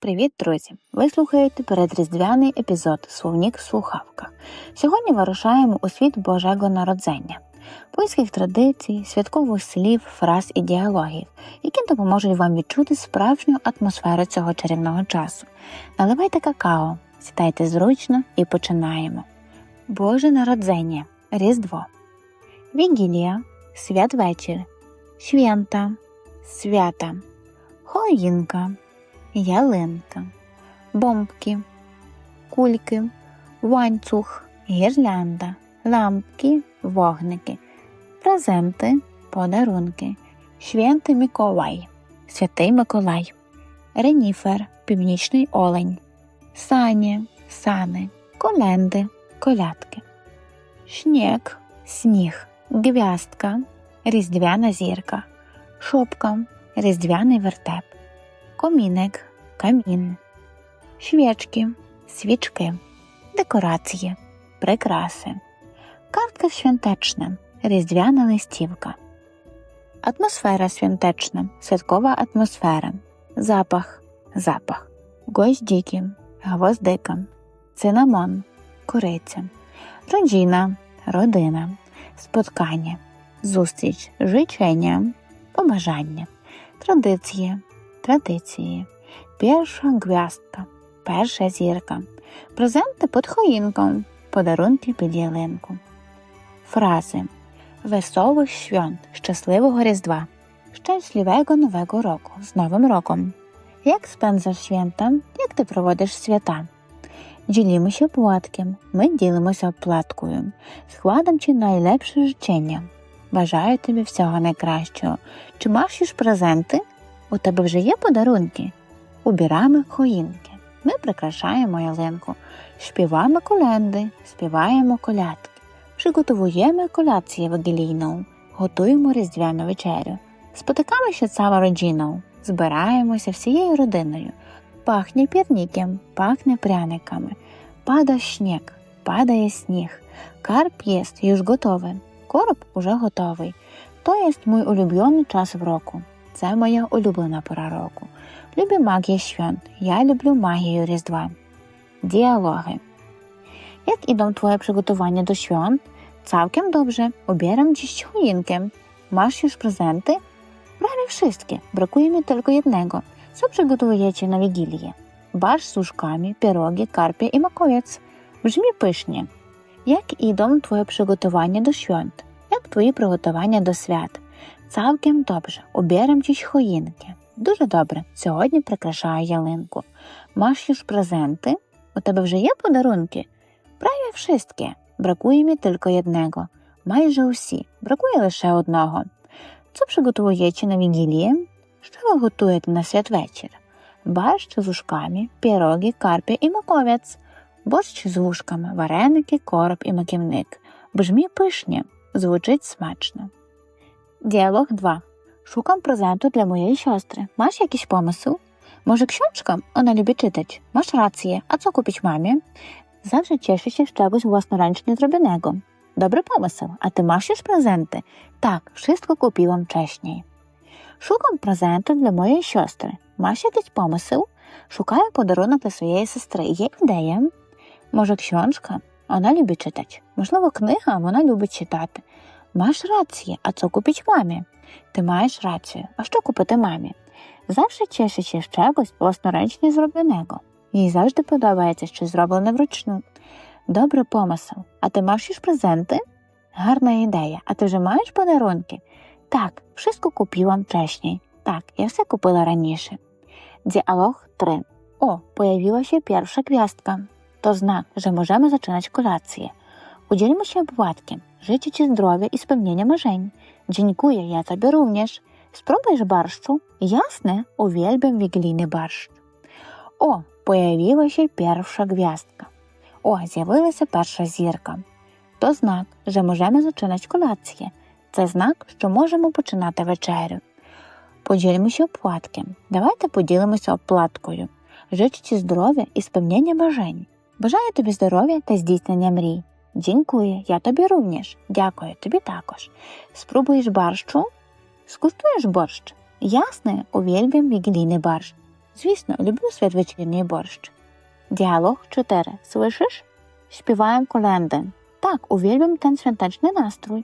Привіт, друзі! Ви слухаєте передріздвяний епізод Словнік в слухавках. Сьогодні вирушаємо у світ Божого народзення, польських традицій, святкових слів, фраз і діалогів, які допоможуть вам відчути справжню атмосферу цього чарівного часу. Наливайте какао, сідайте зручно і починаємо. Боже народзення, Різдво, Вігілія, святвечір, Święta, свята, Хоїнка, ялинка, бомбки, кульки, ланцюг, гірлянда, лампки, вогники, презенти, подарунки, Święty Миколай, Святий Миколай, Реніфер, Північний Олень, Сані, сани, коленди, колядки, Шнєк, сніг, гвяздка, різдвяна зірка, шопка, різдвяний вертеп, комінник, камін, свічки, свічки, декорації, прикраси, картка святечна, різдвяна листівка, атмосфера святечна, святкова атмосфера, запах, запах, гвоздики, гвоздика, цинамон, кориця, роджина, родина, споткання, зустріч, życzenia, побажання, традиції, традиції, перша гвяздка, перша зірка, презенти під хоїнком, подарунки під ялинку. Фрази Веселих свят, щасливого Різдва, щасливого Нового року з Новим роком. Як спензаш свята, як ти проводиш свята? Ділімося платком, ми ділимося платкою, складом чи найлепше жичення. Бажаю тобі всього найкращого. Чи маєш презенти? У тебе вже є подарунки? Убираємо хоїнки. Ми прикрашаємо ялинку, співаємо коленди, співаємо колядки, приготовуємо коляцію вигілійну, готуємо різдвяну вечерю. Спотикаємося цілою родиною, збираємося всією родиною. Пахне пірніком, пахне пряниками, пада сніг, падає сніг, карп єсть już готовий. Короб уже готовий. То є мій улюблений час в року. Це моя улюблена пора року. Люблю магію свят. Я люблю магію Різдва. Діалоги. Jak idą twoje przygotowania do świąt? Całkiem dobrze. Ubieram dziś choinkę. Masz już prezenty? Prawie wszystkie. Brakuje mi tylko jednego. Co przygotowujecie na Wigilię? Barsz z łóżkami, pierogi, karpie i makowiec. Brzmi pysznie. Jak idą Twoje przygotowania do świąt? Jak Твої приготування до свят? Цілком добре. Оберем чись хоїнки. Дуже добре. Сьогодні прикрашаю ялинку. Маєш ж презенти? У тебе вже є подарунки? Праві wszystkie. Бракує мені тільки одного. Майже усі. Бракує лише одного. Co przygotowujecie na Wigilię? Що ви готуєте на святвечір? Борщ з вушками, піроги, карпі і маковець. Борщ з вушками, вареники, короб і маківник. Бжмі пишні, звучить смачно. Діалог 2. Шукам презенту для моєї сестри. Маєш якийсь помисł? Może książka? Ona lubi czytać. Masz rację. A co kupić mamie? Zawsze cieszy się z czegoś własnoręcznie zrobionego. Dobry pomysł. A ty masz już prezenty? Tak, wszystko kupiłam wcześniej. Szukam prezentu dla mojej siostry. Masz jakiś pomysł? Szukaję podarunek dla swojej sestry. Є ідея? Може, książka? Вона любить читати. Можливо, книга, вона любить читати. Маєш рацію, а що купить мамі? Ти маєш рацію. А що купити мамі? Завжди чешеться з чогось власноречно зробленого. Їй завжди подобається щось зроблене вручну. Добре помисл. А ти маєш ж презенти? Гарна ідея. А ти вже маєш подарунки? Так, wszystko kupiłam wcześniej. Так, я все купила раніше. Діалог 3. О, появилася pierwsza gwiazdka. To znak, że możemy zaczynać kolację. Udzielmy się płatkiem. Życzę Ci zdrowia i spełnienia marzeń. Dziękuję, ja Tobie również. Spróbujesz barszczu? Jasne, uwielbiam wigilijny barszcz. Появилася перша гвяздка. О, з'явилася перша зірка. То знак, що можемо зачинати колацію. Це знак, що можемо починати вечерю. Поділимося оплатком. Давайте поділимося оплаткою. Życzę здоров'я і spełnienia бажань. Бажаю тобі здоров'я та здійснення мрій. Дякую, я тобі również. Дякую, тобі також. Спробуєш борщу? Скуштуєш борщ? Ясне, увільбім вігілійний борщ. Звісно, люблю святвечірній борщ. Діалог 4. Слышиш? Śpiewają kolendy. Tak, uwielbiam ten świąteczny nastrój.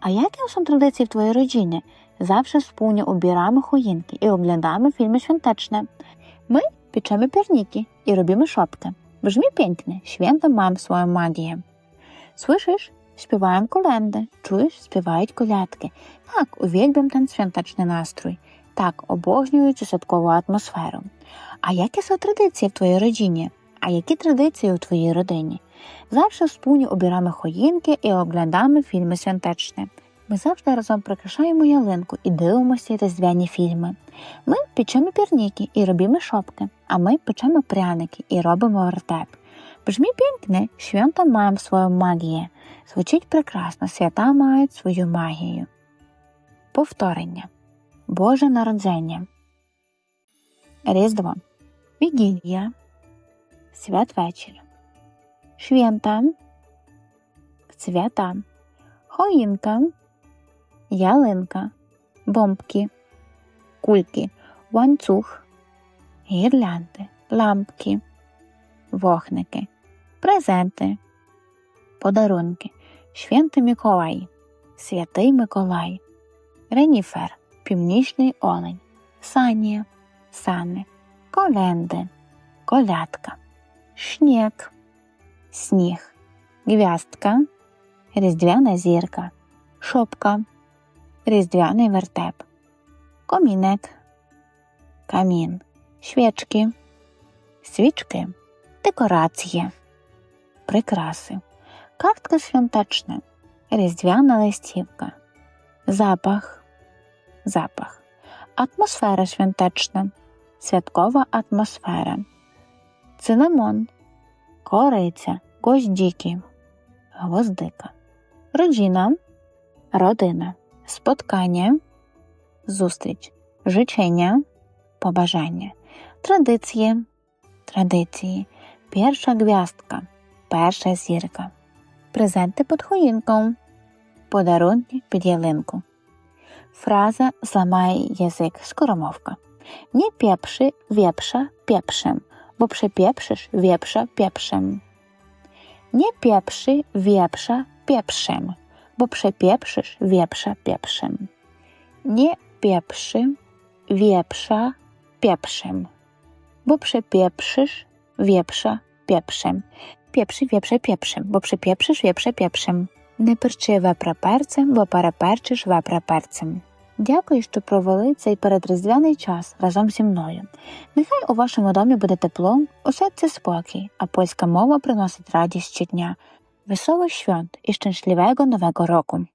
A jakie są tradycje w Twojej rodzinie? Zawsze wspólnie ubieramy choinki i oglądamy filmy świąteczne. My pieczemy pierniki i robimy szopkę. Brzmi pięknie, święta mam swoją magię. Słyszysz? Śpiewają kolendy. Czujesz? Śpiewają kolядки. Tak, uwielbiam ten świąteczny nastrój. Tak, обожнюю цю святкову атмосферу. А які są традиції в твоїй родині? А які традиції у твоїй родині? Завжди wspólnie обираємо хоїнки і оглядаємо фільми святечні. Ми завжди разом прикрашаємо ялинку і дивимося різдвяні фільми. Ми печемо пірніки і робимо шопки, а ми печемо пряники і робимо вертеп. Бжмі пінкне, święta маємо свою магію. Звучить прекрасно, свята мають свою магію. Повторення. Боже народження. Різдво. Вігілія. Святвечір. Święta. Свята. Choinka. Ялинка. Бомбки. Кульки. Ланцюг. Гірлянди. Лампки. Вогники. Презенти. Подарунки. Święty Миколай. Святий Миколай. Реніфер. Північний олень. Санія. Сани. Коленди. Колядка. Śnieg. Сніг. Гвяздка. Різдвяна зірка. Шопка. Різдвяний вертеп. Комінек. Камін. Świeczki. Свічки. Декорації. Прикраси. Картка świąteczna. Різдвяна листівка. Запах. Запах. Атмосфера świąteczna. Святкова атмосфера. Цинамон. Кориця. Гвоздіки. Гвоздика. Роджина. Родина. Споткання. Зустріч. Życzenia. Побажання. Традиції. Традиції. Перша гвяздка. Перша зірка. Презенти під хоїнком. Подарунки під ялинку. Фраза зламає язик скоромовка. Nie pieprzy wieprza pieprzem, bo przepieprzysz wieprza pieprzem. Nie pieprzy wieprza pieprzem, bo przepieprzysz wieprza pieprzem. Nie pieprzy wieprza pieprzem, bo przepieprzysz wieprza pieprzem. Pieprzy wieprze pieprzem, bo przepieprzysz wieprze pieprzem. Не перчи вепра перцем, бо переперчиш вепра перцем. Дякую, що провели цей передріздвяний час разом зі мною. Нехай у вашому домі буде тепло, усе це спокій, а польська мова приносить радість щодня. Wesołych świąt i szczęśliwego nowego roku.